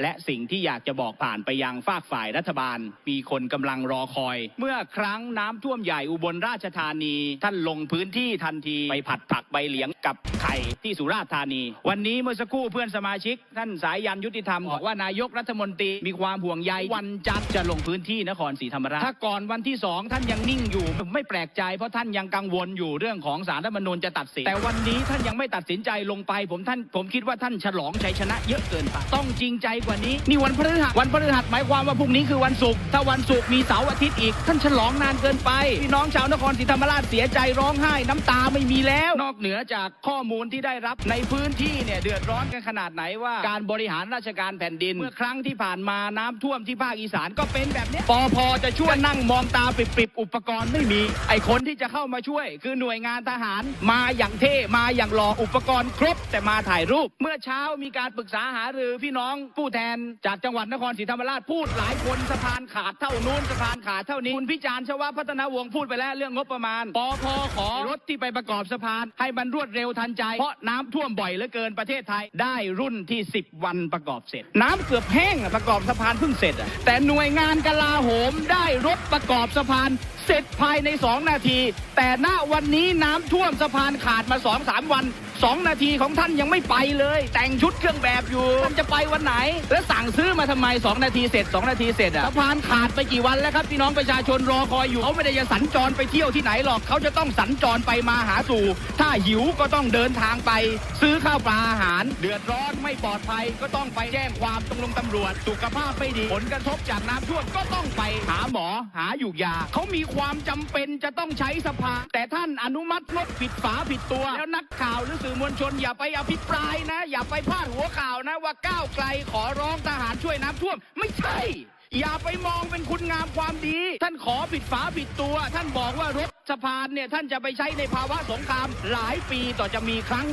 และสิ่งที่อยากจะบอกผ่านไปยังฝากฝ่ายรัฐบาลมีคนกำลังรอคอย เมื่อครั้งน้ำท่วมใหญ่อุบลราชธานีท่านลงพื้นที่ทันทีไปผัดผักใบเหลียงกับไข่ที่สุราษฎร์ธานี วันนี้เมื่อสักครู่เพื่อนสมาชิก ท่านสายยันยุติธรรมบอกว่านายกรัฐมนตรีมีความห่วงใยวันจันทร์จะลงพื้นที่นครศรีธรรมราชถ้าก่อนวันที่สองท่านยังนิ่งอยู่ไม่แปลกใจ เพราะท่านยังกังวลอยู่เรื่องของสารรัฐธรรมนูญจะตัดสินแต่วันนี้ท่านยังไม่ตัดสินใจลงไปผมท่านผมคิดว่าท่านฉลองชัยชนะเยอะเกินไปต้องจริงใจกว่านี้นี่วันพฤหัสวันพฤหัสหมายความว่าพรุ่งนี้คือวันศุกร์ถ้าวันศุกร์มีเสาร์อาทิตย์อีก ท่านฉลองนานเกินไปพี่น้องชาวนครศรีธรรมราชเสียใจร้องไห้น้ำตาไม่มีแล้ว นอกเหนือจากข้อมูลที่ได้รับในพื้นที่เนี่ยเดือดร้อนกันขนาดไหนว่า การบริหารราชการแผ่นดิน เมื่อครั้งที่ผ่านมาน้ำท่วมที่ภาคอีสานก็เป็นแบบนี้ปอพอจะช่วยนั่งมองตาปริบๆอุปกรณ์ไม่มี ไอคนที่จะเข้ามาช่วย คือหน่วยงานทหารมาอย่างเท่มาอย่างหล่ออุปกรณ์ครบ แต่มาถ่ายรูป เมื่อเช้ามีการปรึกษาหารือพี่น้องผู้แทน จากจังหวัดนครศรีธรรมราชพูดหลายคนสะพานขาดเท่านู้นสะพานขาดเท่านี้คุณพิจารณ์ชวพัฒนาวงพูดไปแล้วเรื่องงบประมาณปอพอขอรถที่ไปประกอบสะพานให้มันรวดเร็วทันใจ เพราะน้ำท่วมบ่อยเหลือเกินประเทศไทยได้รุ่นที่ 10 วันประกอบเสร็จ น้ำเกือบแห้งอะประกอบสะพานเพิ่งเสร็จอะแต่หน่วยงานกลาโหมได้รถประกอบสะพานเสร็จภายใน 2 นาที แต่ณวันนี้น้ำท่วมสะพานขาดมา2-3วัน 2นาทีของท่านยังไม่ไปเลย แต่งชุดเครื่องแบบอยู่ท่านจะไปวันไหน แล้วสั่งซื้อมาทำไม 2 นาทีเสร็จ 2 นาทีเสร็จอะสะพานขาดไปกี่วันแล้วครับพี่น้องประชาชนรอคอยอยู่เขาไม่ได้จะสัญจรไปเที่ยวที่ไหนหรอกเขาจะต้องสัญจรไปมาหาสู่ ถ้าหิวก็ต้องเดินทางไป ซื้อข้าวปลาอาหาร เดือดร้อนไม่ปลอดภัยก็ต้องไปแจ้งความตรงลงตำรวจ สุขภาพไม่ดีผลกระทบจากน้ำท่วมก็ต้องไปหาหมอหาอยู่ยาเขามีความจำเป็นจะต้องใช้สภา แต่ท่านอนุมัติงบผิดฝาผิดตัว แล้วนักข่าวหรือสื่อมวลชนอย่าไปอภิปรายนะ อย่าไปพาดหัวข่าวนะ ว่าก้าวไกลขอร้องทหารช่วยน้ำท่วม ไม่ใช่ อย่าไปมองเป็นคุณงามความดี ท่านขอผิดฝาผิดตัว ท่านบอกว่ารถสะพานเนี่ยท่านจะไปใช้ในภาวะสงครามหลายปีต่อจะมีครั้ง